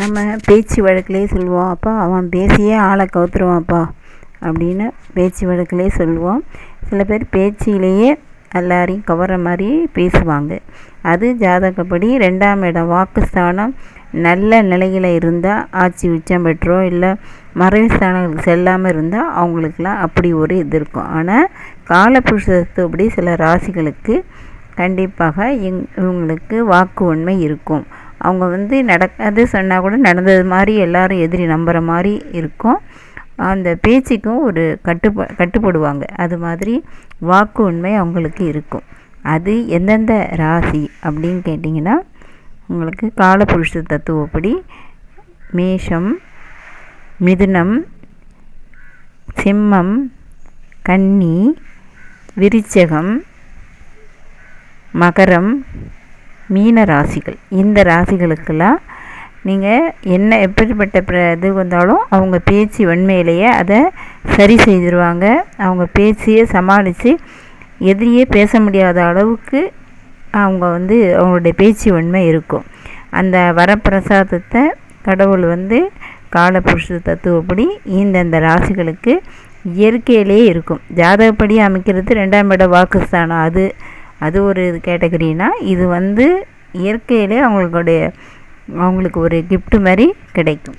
நம்ம பேச்சு வழக்கிலே சொல்லுவோம் அப்பா அவன் பேசியே ஆளை கவுத்துருவான்ப்பா அப்படின்னு பேச்சு வழக்கிலே சொல்லுவோம். சில பேர் பேச்சிலேயே எல்லாரையும் கவர்ற மாதிரி பேசுவாங்க. அது ஜாதகப்படி ரெண்டாம் இடம் வாக்குஸ்தானம் நல்ல நிலையில் இருந்தால் ஆட்சி உச்சம் பெற்றோ இல்லை மறைவு ஸ்தானங்களுக்கு செல்லாமல் இருந்தால் அவங்களுக்கெல்லாம் அப்படி ஒரு இது இருக்கும். ஆனால் காலபுருஷத்துவப்படி சில ராசிகளுக்கு கண்டிப்பாக இவங்களுக்கு வாக்கு உண்மை இருக்கும். அவங்க வந்து நடக்காது சொன்னால் கூட நடந்தது மாதிரி எல்லாரும் எதிரி நம்புகிற மாதிரி இருக்கும். அந்த பேச்சுக்கும் ஒரு கட்டுப்ப கட்டுப்படுவாங்க. அது மாதிரி வாக்கு உண்மை அவங்களுக்கு இருக்கும். அது எந்தெந்த ராசி அப்படின்னு கேட்டிங்கன்னா உங்களுக்கு காலபுருஷ தத்துவப்படி மேஷம் மிதுனம் சிம்மம் கன்னி விருச்சகம் மகரம் மீன ராசிகள். இந்த ராசிகளுக்கெல்லாம் நீங்கள் என்ன எப்படிப்பட்ட பிர இது வந்தாலும் அவங்க பேச்சு வன்மையிலேயே அதை சரி செய்திருவாங்க. அவங்க பேச்சியை சமாளித்து எதிரியே பேச முடியாத அளவுக்கு அவங்க வந்து அவங்களுடைய பேச்சு வன்மை இருக்கும். அந்த வரப்பிரசாதத்தை கடவுள் வந்து காலபுருஷ தத்துவப்படி இந்தந்த ராசிகளுக்கு இயற்கையிலேயே இருக்கும். ஜாதகப்படி அமைக்கிறது ரெண்டாம் இட வாக்குஸ்தானம். அது அது ஒரு இது கேட்டகரினா இது வந்து இயற்கையிலே அவங்களுடைய அவங்களுக்கு ஒரு கிஃப்ட் மாதிரி கிடைக்கும்.